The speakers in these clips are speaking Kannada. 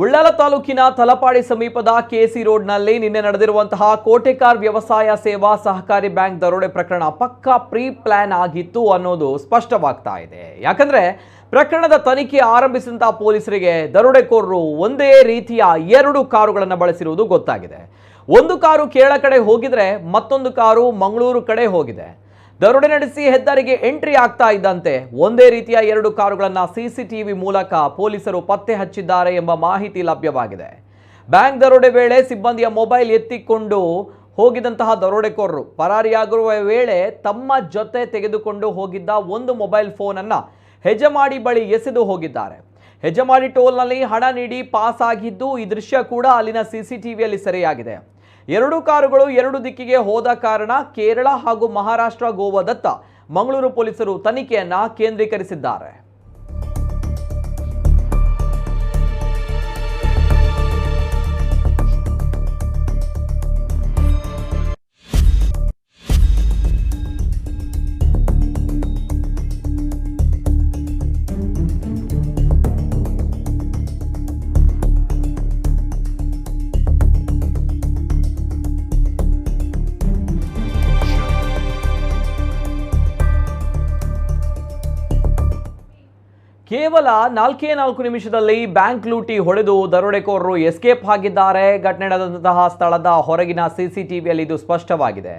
ಉಳ್ಳಾಲ ತಾಲೂಕಿನ ತಲಪಾಡಿ ಸಮೀಪದ ಕೆಸಿ ರೋಡ್ನಲ್ಲಿ ನಿನ್ನೆ ನಡೆದಿರುವಂತಹ ಕೋಟೆಕಾರ್ ವ್ಯವಸಾಯ ಸೇವಾ ಸಹಕಾರಿ ಬ್ಯಾಂಕ್ ದರೋಡೆ ಪ್ರಕರಣ ಪಕ್ಕಾ ಪ್ರೀ ಪ್ಲಾನ್ ಆಗಿತ್ತು ಅನ್ನೋದು ಸ್ಪಷ್ಟವಾಗ್ತಾ ಇದೆ. ಯಾಕಂದ್ರೆ ಪ್ರಕರಣದ ತನಿಖೆ ಆರಂಭಿಸಿದಂತಹ ಪೊಲೀಸರಿಗೆ ದರೋಡೆಕೋರರು ಒಂದೇ ರೀತಿಯ ಎರಡು ಕಾರುಗಳನ್ನು ಬಳಸಿರುವುದು ಗೊತ್ತಾಗಿದೆ. ಒಂದು ಕಾರು ಕೇರಳ ಕಡೆ ಹೋಗಿದ್ರೆ ಮತ್ತೊಂದು ಕಾರು ಮಂಗಳೂರು ಕಡೆ ಹೋಗಿದೆ. ದರೋಡೆ ನಡೆಸಿ ಹೆದ್ದಾರಿಗೆ ಎಂಟ್ರಿ ಆಗ್ತಾ ಇದ್ದಂತೆ ಒಂದೇ ರೀತಿಯ ಎರಡು ಕಾರುಗಳನ್ನು ಸಿಸಿಟಿವಿ ಮೂಲಕ ಪೊಲೀಸರು ಪತ್ತೆ ಹಚ್ಚಿದ್ದಾರೆ ಎಂಬ ಮಾಹಿತಿ ಲಭ್ಯವಾಗಿದೆ. ಬ್ಯಾಂಕ್ ದರೋಡೆ ವೇಳೆ ಸಿಬ್ಬಂದಿಯ ಮೊಬೈಲ್ ಎತ್ತಿಕೊಂಡು ಹೋಗಿದಂತಹ ದರೋಡೆಕೋರರು ಪರಾರಿಯಾಗಿರುವ ವೇಳೆ ತಮ್ಮ ಜೊತೆ ತೆಗೆದುಕೊಂಡು ಹೋಗಿದ್ದ ಒಂದು ಮೊಬೈಲ್ ಫೋನನ್ನು ಹೆಜಮಾಡಿ ಬಳಿ ಎಸೆದು ಹೋಗಿದ್ದಾರೆ. ಹೆಜಮಾಡಿ ಟೋಲ್ನಲ್ಲಿ ಹಣ ನೀಡಿ ಪಾಸ್ ಆಗಿದ್ದು ಈ ದೃಶ್ಯ ಕೂಡ ಅಲ್ಲಿನ ಸಿಸಿಟಿವಿಯಲ್ಲಿ ಸೆರೆಯಾಗಿದೆ. ಎರಡು ಕಾರುಗಳು ಎರಡು ದಿಕ್ಕಿಗೆ ಹೋದ ಕಾರಣ ಕೇರಳ ಹಾಗೂ ಮಹಾರಾಷ್ಟ್ರ ಗೋವಾದತ್ತ ಮಂಗಳೂರು ಪೊಲೀಸರು ತನಿಖೆಯನ್ನ ಕೇಂದ್ರೀಕರಿಸಿದ್ದಾರೆ. ಕೇವಲ ನಾಲ್ಕೇ ನಾಲ್ಕು ನಿಮಿಷದಲ್ಲಿ ಬ್ಯಾಂಕ್ ಲೂಟಿ ಹೊಡೆದು ದರೋಡೆಕೋರರು ಎಸ್ಕೇಪ್ ಆಗಿದ್ದಾರೆ. ಘಟನೆ ನಡೆದಂತಹ ಸ್ಥಳದ ಹೊರಗಿನ ಸಿಸಿಟಿವಿಯಲ್ಲಿ ಇದು ಸ್ಪಷ್ಟವಾಗಿದೆ.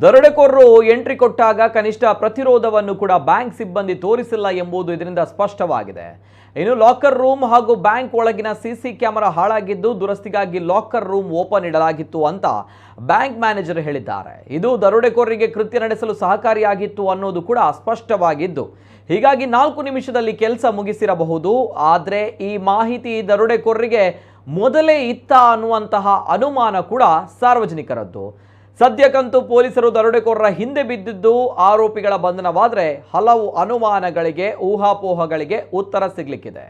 ದರೋಡೆಕೋರರು ಎಂಟ್ರಿ ಕೊಟ್ಟಾಗ ಕನಿಷ್ಠ ಪ್ರತಿರೋಧವನ್ನು ಕೂಡ ಬ್ಯಾಂಕ್ ಸಿಬ್ಬಂದಿ ತೋರಿಸಿಲ್ಲ ಎಂಬುದು ಇದರಿಂದ ಸ್ಪಷ್ಟವಾಗಿದೆ. ಇನ್ನು ಲಾಕರ್ ರೂಮ್ ಹಾಗೂ ಬ್ಯಾಂಕ್ ಒಳಗಿನ ಸಿಸಿ ಕ್ಯಾಮೆರಾ ಹಾಳಾಗಿದ್ದು ದುರಸ್ತಿಗಾಗಿ ಲಾಕರ್ ರೂಮ್ ಓಪನ್ ಇಡಲಾಗಿತ್ತು ಅಂತ ಬ್ಯಾಂಕ್ ಮ್ಯಾನೇಜರ್ ಹೇಳಿದ್ದಾರೆ. ಇದು ದರೋಡೆಕೋರರಿಗೆ ಕೃತ್ಯ ನಡೆಸಲು ಸಹಕಾರಿಯಾಗಿತ್ತು ಅನ್ನೋದು ಕೂಡ ಸ್ಪಷ್ಟವಾಗಿದ್ದು, ಹೀಗಾಗಿ ನಾಲ್ಕು ನಿಮಿಷದಲ್ಲಿ ಕೆಲಸ ಮುಗಿಸಿರಬಹುದು. ಆದರೆ ಈ ಮಾಹಿತಿ ದರೋಡೆಕೋರರಿಗೆ ಮೊದಲೇ ಇತ್ತ ಅನ್ನುವಂತಹ ಅನುಮಾನ ಕೂಡ ಸಾರ್ವಜನಿಕರದ್ದು. ಸದ್ಯಕ್ಕಂತೂ ಪೊಲೀಸರು ದರೋಡೆಕೋರರ ಹಿಂದೆ ಬಿದ್ದಿದ್ದು, ಆರೋಪಿಗಳ ಬಂಧನವಾದರೆ ಹಲವು ಅನುಮಾನಗಳಿಗೆ, ಊಹಾಪೋಹಗಳಿಗೆ ಉತ್ತರ ಸಿಗಲಿಕ್ಕಿದೆ.